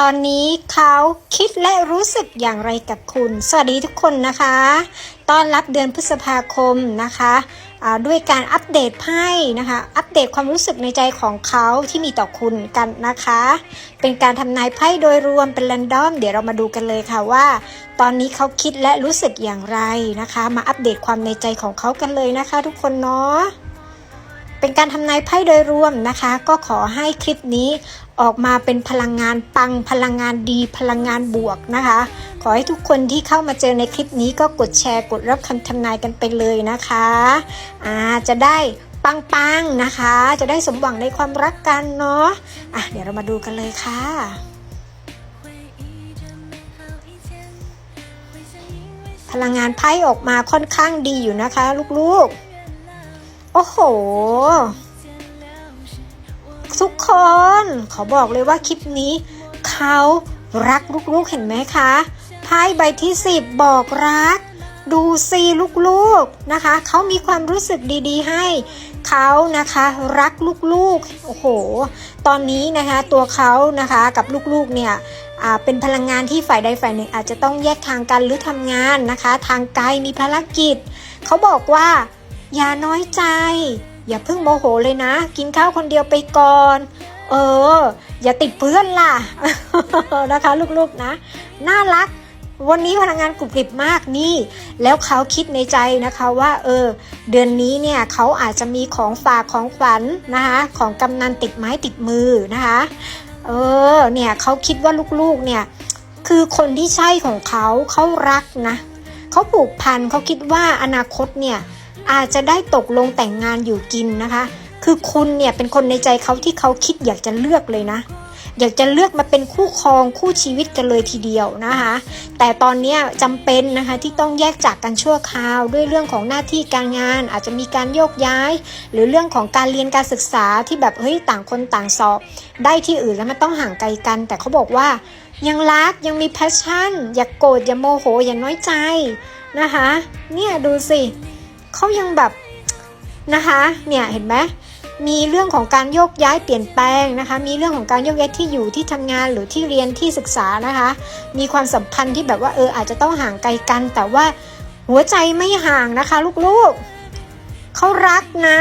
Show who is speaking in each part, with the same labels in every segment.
Speaker 1: ตอนนี้เขาคิดและรู้สึกอย่างไรกับคุณ สวัสดีทุกคนนะคะ ต้อนรับเดือนพฤษภาคมนะคะด้วยการอัปเดตไพ่นะคะ อัปเดตความรู้สึกในใจของเขาที่มีต่อคุณกันนะคะ เป็นการทำนายไพ่โดยรวมเป็นแรนดอม เดี๋ยวเรามาดูกันเลยค่ะว่า ตอนนี้เขาคิดและรู้สึกอย่างไรนะคะ มาอัปเดตความในใจของเขากันเลยนะคะ ทุกคนเนาะ เป็นการทำนายไพ่โดยรวมนะคะ ก็ขอให้คลิปนี้ออกมาเป็นพลังงานปังพลังงานดี พลังงานบวกนะคะ ขอให้ทุกคนที่เข้ามาเจอในคลิปนี้ก็กดแชร์กดรับคำทำนายกันไปเลยนะคะอ่าจะได้ปังๆนะคะ จะได้สมหวังในความรักกันเนาะอะเดี๋ยวเรามาดูกันเลยค่ะพลังงานไพ่ออกมาค่อนข้างดีอยู่นะคะ ลูกๆ โอ้โห ทุกคนขอบอกเลยว่าคลิปนี้ เขารักลูกๆเห็นไหมคะไพ่ใบที่10บอกรัก ดูซีลูกๆนะคะ เขามีความรู้สึกดีๆให้เขานะคะรักลูกๆ โอ้โห ตอนนี้นะคะตัวเขานะคะกับลูกๆเนี่ยเป็นพลังงานที่ฝ่ายใดฝ่ายหนึ่งอาจจะต้องแยกทางกันหรือทำงานนะคะ ทางไกลมีภารกิจ เขาบอกว่า อย่าน้อยใจ อย่าเพิ่งโมโหเลยนะ กินข้าวคนเดียวไปก่อน เออ อย่าติดเพื่อนล่ะนะคะ ลูกๆนะ น่ารัก วันนี้พลังงานกรุบกริบมากนี่ แล้วเขาคิดในใจนะคะว่า เออ เดือนนี้เนี่ยเขาอาจจะมีของฝากของขวัญนะคะ ของกำนันติดไม้ติดมือนะคะ เออ เนี่ยเขาคิดว่าลูกๆ เนี่ย คือคนที่ใช่ของเขาเขารักนะเขาผูกพันเขาคิดว่าอนาคตเนี่ย อาจจะได้ตกลงแต่งงานอยู่กินนะคะ คือคุณเนี่ยเป็นคนในใจเขาที่เขาคิดอยากจะเลือกเลยนะ อยากจะเลือกมาเป็นคู่ครองคู่ชีวิตกันเลยทีเดียวนะคะ แต่ตอนนี้จำเป็นนะคะที่ต้องแยกจากกันชั่วคราว ด้วยเรื่องของหน้าที่การงาน อาจจะมีการโยกย้าย หรือเรื่องของการเรียนการศึกษาที่แบบเฮ้ยต่างคนต่างสอบ ได้ที่อื่นแล้วมันต้องห่างไกลกัน แต่เขาบอกว่ายังรักยังมีแพชชั่น อย่ากโกรธอย่าโมโห อย่าน้อยใจนะคะ เนี่ยดูสิ เขายังแบบนะคะ เนี่ยเห็นไหมมีเรื่องของการโยกย้ายเปลี่ยนแปลงนะคะ มีเรื่องของการโยกย้ายที่อยู่ที่ทำงานหรือที่เรียนที่ศึกษานะคะ มีความสัมพันธ์ที่แบบว่าเอออาจจะต้องห่างไกลกัน แต่ว่าหัวใจไม่ห่างนะคะ ลูกๆเขารักนะ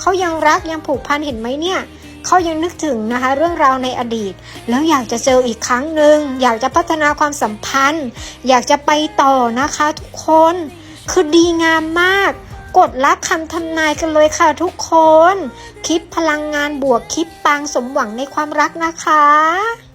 Speaker 1: เขายังรักยังผูกพันเห็นไหมเนี่ยเขายังนึกถึงนะคะ เรื่องราวในอดีต แล้วอยากจะเจออีกครั้งหนึ่งอยากจะพัฒนาความสัมพันธ์ อยากจะไปต่อนะคะ ทุกคนคือดีงามมาก กดรับคำทำนายกันเลยค่ะทุกคน คลิปพลังงานบวกคลิปปังสมหวังในความรักนะคะ